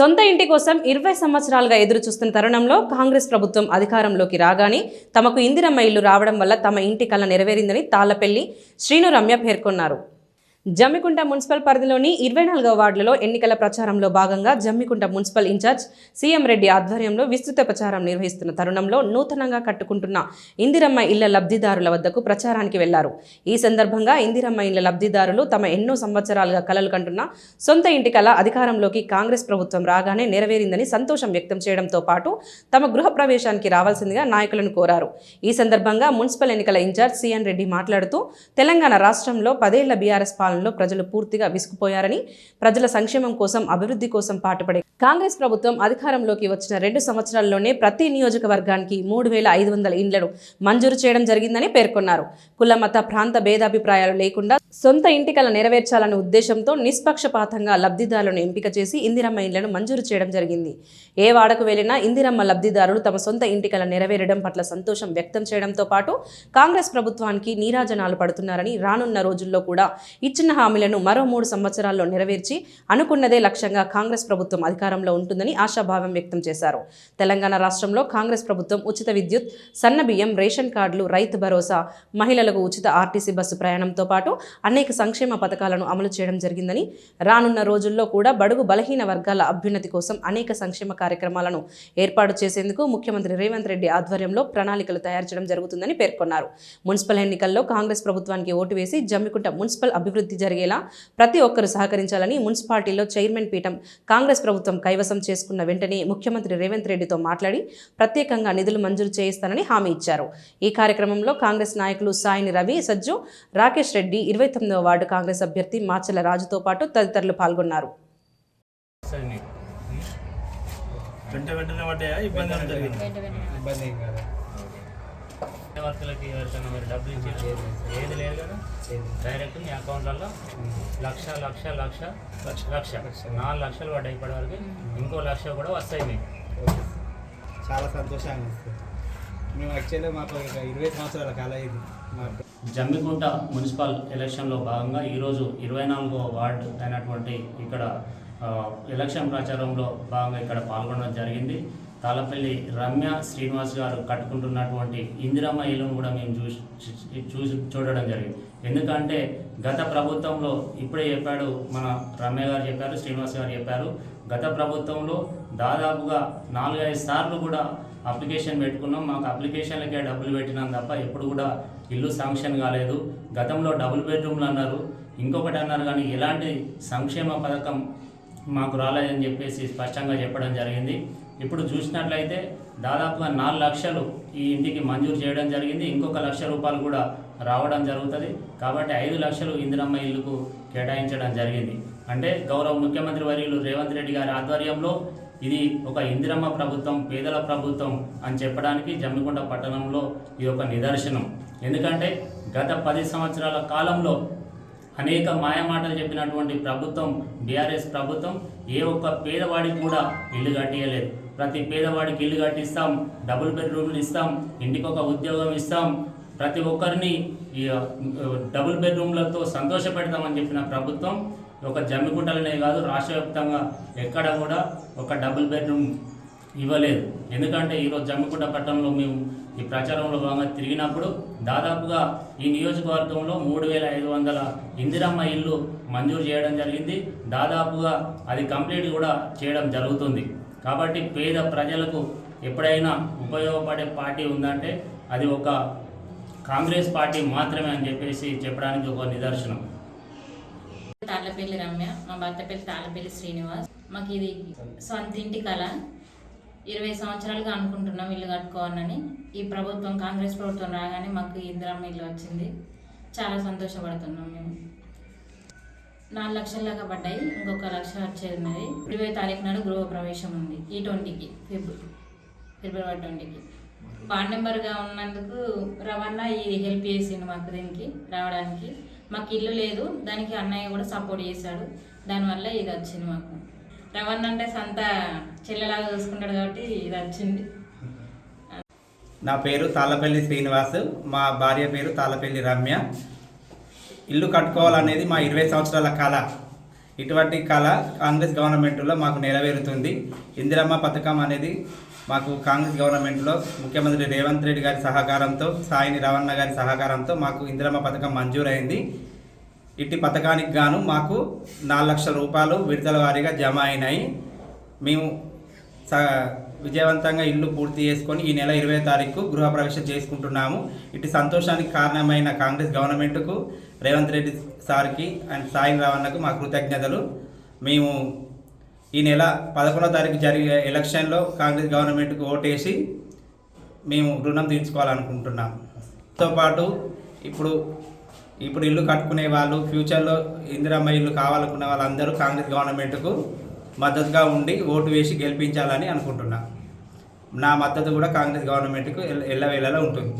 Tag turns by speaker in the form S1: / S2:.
S1: సొంత ఇంటి కోసం ఇరవై సంవత్సరాలుగా ఎదురు చూస్తున్న తరుణంలో కాంగ్రెస్ ప్రభుత్వం అధికారంలోకి రాగానే తమకు ఇందిరమ్మ ఇల్లు రావడం వల్ల తమ ఇంటి కళ నెరవేరిందని తాళ్ళపల్లి శ్రీను రమ్య పేర్కొన్నారు. జమ్మికుంట మున్సిపల్ పరిధిలోని ఇరవై నాలుగవ వార్డులలో ఎన్నికల ప్రచారంలో భాగంగా Jammikunta municipal incharge CM Reddy ఆధ్వర్యంలో విస్తృత ప్రచారం నిర్వహిస్తున్న తరుణంలో నూతనంగా కట్టుకుంటున్న ఇందిరమ్మ ఇళ్ళ లబ్ధిదారుల వద్దకు ప్రచారానికి వెళ్ళారు. ఈ సందర్భంగా ఇందిరమ్మ ఇళ్ళ లబ్ధిదారులు తమ ఎన్నో సంవత్సరాలుగా కలలు కంటున్న సొంత ఇంటి కల అధికారంలోకి కాంగ్రెస్ ప్రభుత్వం రాగానే నెరవేరిందని సంతోషం వ్యక్తం చేయడంతో పాటు తమ గృహ ప్రవేశానికి రావాల్సిందిగా నాయకులను కోరారు. ఈ సందర్భంగా మున్సిపల్ ఎన్నికల ఇన్ఛార్జ్ సీఎం రెడ్డి మాట్లాడుతూ తెలంగాణ రాష్ట్రంలో పదేళ్ళ బీఆర్ఎస్ పరిపాలనలో ప్రజలు పూర్తిగా విసుకుపోయారని ప్రజల సంక్షేమం కోసం అభివృద్ధి కోసం పాటుపడే కాంగ్రెస్ ప్రభుత్వం అధికారంలోకి వచ్చిన రెండు సంవత్సరాల్లోనే ప్రతి నియోజకవర్గానికి మూడు వేల ఐదు వందల ఇండ్లను మంజూరు చేయడం జరిగిందని పేర్కొన్నారు. కుల మత ప్రాంత భేదాభిప్రాయాలు లేకుండా సొంత ఇంటికల నెరవేర్చాలనే ఉద్దేశంతో నిష్పక్షపాతంగా లబ్ధిదారులను ఎంపిక చేసి ఇందిరమ్మ ఇండ్లను మంజూరు చేయడం జరిగింది. ఏ వాడకు వెళ్ళినా ఇందిరమ్మ లబ్ధిదారులు తమ సొంత ఇంటికల నెరవేరడం పట్ల సంతోషం వ్యక్తం చేయడంతో పాటు కాంగ్రెస్ ప్రభుత్వానికి నీరాజనాలు పడుతున్నారని రానున్న రోజుల్లో కూడా ఇచ్చిన హామీలను మరో మూడు సంవత్సరాల్లో నెరవేర్చి అనుకున్నదే లక్ష్యంగా కాంగ్రెస్ ప్రభుత్వం అధికారంలో ఉంటుందని ఆశాభావం వ్యక్తం చేశారు. తెలంగాణ రాష్ట్రంలో కాంగ్రెస్ ప్రభుత్వం ఉచిత విద్యుత్ సన్న బియ్యం రేషన్ కార్డులు రైతు భరోసా మహిళలకు ఉచిత ఆర్టీసీ బస్సు ప్రయాణంతో పాటు అనేక సంక్షేమ పథకాలను అమలు చేయడం జరిగిందని రానున్న రోజుల్లో కూడా బడుగు బలహీన వర్గాల అభ్యున్నతి కోసం అనేక సంక్షేమ కార్యక్రమాలను ఏర్పాటు చేసేందుకు ముఖ్యమంత్రి రేవంత్ రెడ్డి ఆధ్వర్యంలో ప్రణాళికలు తయారు చేయడం జరుగుతుందని పేర్కొన్నారు. మున్సిపల్ ఎన్నికల్లో కాంగ్రెస్ ప్రభుత్వానికి ఓటు వేసి జమ్మికుంట మున్సిపల్ అభివృద్ధి జరిగేలా ప్రతి ఒక్కరూ సహకరించాలని మున్సిపాలిటీలో చైర్మన్ పీఠం కాంగ్రెస్ ప్రభుత్వం కైవసం చేసుకున్న వెంటనే ముఖ్యమంత్రి రేవంత్ రెడ్డితో మాట్లాడి ప్రత్యేకంగా నిధులు మంజూరు చేయిస్తానని హామీ ఇచ్చారు. ఈ కార్యక్రమంలో కాంగ్రెస్ నాయకులు సాయిని రవి సజ్జు రాకేష్ రెడ్డి ఇరవై తొమ్మిదవ వార్డు కాంగ్రెస్ అభ్యర్థి మాచల రాజుతో పాటు తదితరులు పాల్గొన్నారు.
S2: వెంట వెంటనే పడ్డాయా? ఇబ్బంది ఏమైనా జరిగింది?
S3: ఇబ్బంది ఏం కాదు.
S4: వర్కులకి ఎవరికైనా మీరు డబ్బులు ఇచ్చారు డైరెక్ట్ మీ అకౌంట్లలో లక్ష లక్ష లక్ష లక్ష. నాలుగు లక్షలు పడ్డాయి ఇప్పటివరకు ఇంకో లక్ష కూడా వస్తాయి. మీకు
S3: ఓకే చాలా సంతోషంగా ఉంది మేము యాక్చువల్లీ మాకు ఇక ఇరవై సంవత్సరాల కాలం ఇది మాకు
S4: జమ్మికుంట మున్సిపల్ ఎలక్షన్లో భాగంగా ఈరోజు ఇరవై నాలుగో వార్డు అయినటువంటి ఇక్కడ ఎలక్షన్ ప్రచారంలో భాగంగా ఇక్కడ పాల్గొనడం జరిగింది. తాళపల్లి రమ్య శ్రీనివాస్ గారు కట్టుకుంటున్నటువంటి ఇందిరమ్మ ఇల్లును కూడా మేము చూసి చూసి చూడడం జరిగింది. ఎందుకంటే గత ప్రభుత్వంలో ఇప్పుడే చెప్పాడు మన రమ్య గారు చెప్పారు శ్రీనివాస్ గారు చెప్పారు. గత ప్రభుత్వంలో దాదాపుగా నాలుగైదు సార్లు కూడా అప్లికేషన్ పెట్టుకున్నాం. మాకు అప్లికేషన్లకే డబ్బులు పెట్టినాం తప్ప ఎప్పుడు కూడా ఇల్లు శాంక్షన్ కాలేదు. గతంలో డబుల్ బెడ్రూమ్లు అన్నారు. ఇంకొకటి అన్నారు కానీ ఎలాంటి సంక్షేమ పథకం మాకు రాలేదని చెప్పేసి స్పష్టంగా చెప్పడం జరిగింది. ఇప్పుడు చూసినట్లయితే దాదాపుగా నాలుగు లక్షలు ఈ ఇంటికి మంజూరు చేయడం జరిగింది. ఇంకొక లక్ష రూపాయలు కూడా రావడం జరుగుతుంది. కాబట్టి ఐదు లక్షలు ఇందిరమ్మ ఇల్లుకు కేటాయించడం జరిగింది. అంటే గౌరవ ముఖ్యమంత్రి వర్యులు రేవంత్ రెడ్డి గారి ఆధ్వర్యంలో ఇది ఒక ఇందిరమ్మ ప్రభుత్వం పేదల ప్రభుత్వం అని చెప్పడానికి జమ్మికుంట పట్టణంలో ఇది ఒక నిదర్శనం. ఎందుకంటే గత పది సంవత్సరాల కాలంలో అనేక మాయమాటలు చెప్పినటువంటి ప్రభుత్వం బీఆర్ఎస్ ప్రభుత్వం ఏ ఒక్క పేదవాడికి కూడా ఇల్లు కట్టియలేదు. ప్రతి పేదవాడికి ఇల్లు కట్టిస్తాం డబుల్ బెడ్రూమ్లు ఇస్తాం ఇంటికి ఒక ఉద్యోగం ఇస్తాం. ప్రతి ఒక్కరిని ఈ డబుల్ బెడ్రూమ్లతో సంతోషపెడతామని చెప్పిన ప్రభుత్వం ఒక జమ్మికుంటలనే కాదు రాష్ట్ర వ్యాప్తంగా ఎక్కడ కూడా ఒక డబుల్ బెడ్రూమ్ ఇవ్వలేదు. ఎందుకంటే ఈరోజు జమ్మికుంట పట్టణంలో మేము ఈ ప్రచారంలో భాగంగా తిరిగినప్పుడు దాదాపుగా ఈ నియోజకవర్గంలో మూడు వేల ఐదు వందల ఇందిరమ్మ ఇల్లు మంజూరు చేయడం జరిగింది. దాదాపుగా అది కంప్లీట్ కూడా చేయడం జరుగుతుంది. కాబట్టి పేద ప్రజలకు ఎప్పుడైనా ఉపయోగపడే పార్టీ ఉందంటే అది ఒక కాంగ్రెస్ పార్టీ మాత్రమే అని చెప్పేసి చెప్పడానికి ఒక నిదర్శనం.
S5: తాళ్ళపల్లి రమ్య మా భర్త పేరు తాళ్ళపల్లి శ్రీనివాస్. మాకు ఇది సొంత ఇంటి కళ. ఇరవై సంవత్సరాలుగా అనుకుంటున్నాం ఇల్లు కట్టుకోవాలని. ఈ ప్రభుత్వం కాంగ్రెస్ ప్రభుత్వం రాగానే మాకు ఇందిరమ్మ ఇల్లు వచ్చింది. చాలా సంతోషపడుతున్నాం మేము. నాలుగు లక్షల దాకా పడ్డాయి. ఇంకొక లక్ష వచ్చేది ఉన్నది. ఇరవై తారీఖు నాడు గృహ ప్రవేశం ఉంది. ఈ ట్వంటీకి ఫిబ్రవరి ఫిబ్రవరి ట్వంటీకి. వార్డ్ నెంబర్గా ఉన్నందుకు రవాణా ఇది హెల్ప్ చేసింది మాకు దీనికి రావడానికి. మాకు ఇల్లు లేదు. దానికి అన్నయ్య కూడా సపోర్ట్ చేశాడు. దానివల్ల ఇది వచ్చింది మాకు. రవాణా అంటే సంత చెల్లెలాగా చూసుకుంటాడు కాబట్టి ఇది వచ్చింది.
S3: నా పేరు తాళ్ళపల్లి శ్రీనివాస్. మా భార్య పేరు తాళ్ళపల్లి రమ్య. ఇల్లు కట్టుకోవాలనేది మా ఇరవై సంవత్సరాల కళ. ఇటువంటి కళ కాంగ్రెస్ గవర్నమెంట్లో మాకు నెరవేరుతుంది. ఇందిరమ్మ పథకం అనేది మాకు కాంగ్రెస్ గవర్నమెంట్లో ముఖ్యమంత్రి రేవంత్ రెడ్డి గారి సహకారంతో సాయిని రవణ గారి సహకారంతో మాకు ఇందిరమ్మ పథకం మంజూరైంది. ఇట్టి పథకానికి గాను మాకు నాలుగు లక్షల రూపాయలు విడతల వారీగా జమ అయినాయి. మేము స విజయవంతంగా ఇల్లు పూర్తి చేసుకొని ఈ నెల ఇరవై తారీఖు గృహప్రవేశం చేసుకుంటున్నాము. ఇటు సంతోషానికి కారణమైన కాంగ్రెస్ గవర్నమెంట్కు రేవంత్ రెడ్డి సార్కి అండ్ సాయి రావణకు మా కృతజ్ఞతలు. మేము ఈ నెల పదకొండో తారీఖు జరిగే ఎలక్షన్లో కాంగ్రెస్ గవర్నమెంట్కు ఓటేసి మేము రుణం తీర్చుకోవాలనుకుంటున్నాం. తో పాటు ఇప్పుడు ఇప్పుడు ఇల్లు కట్టుకునే వాళ్ళు ఫ్యూచర్లో ఇందిరమ్మ ఇల్లు కావాలనుకున్న వాళ్ళందరూ కాంగ్రెస్ గవర్నమెంట్కు మద్దతుగా ఉండి ఓటు వేసి గెలిపించాలని అనుకుంటున్నా. నా మద్దతు కూడా కాంగ్రెస్ గవర్నమెంట్కు ఎల్ల ఎల్లవేళలా ఉంటుంది.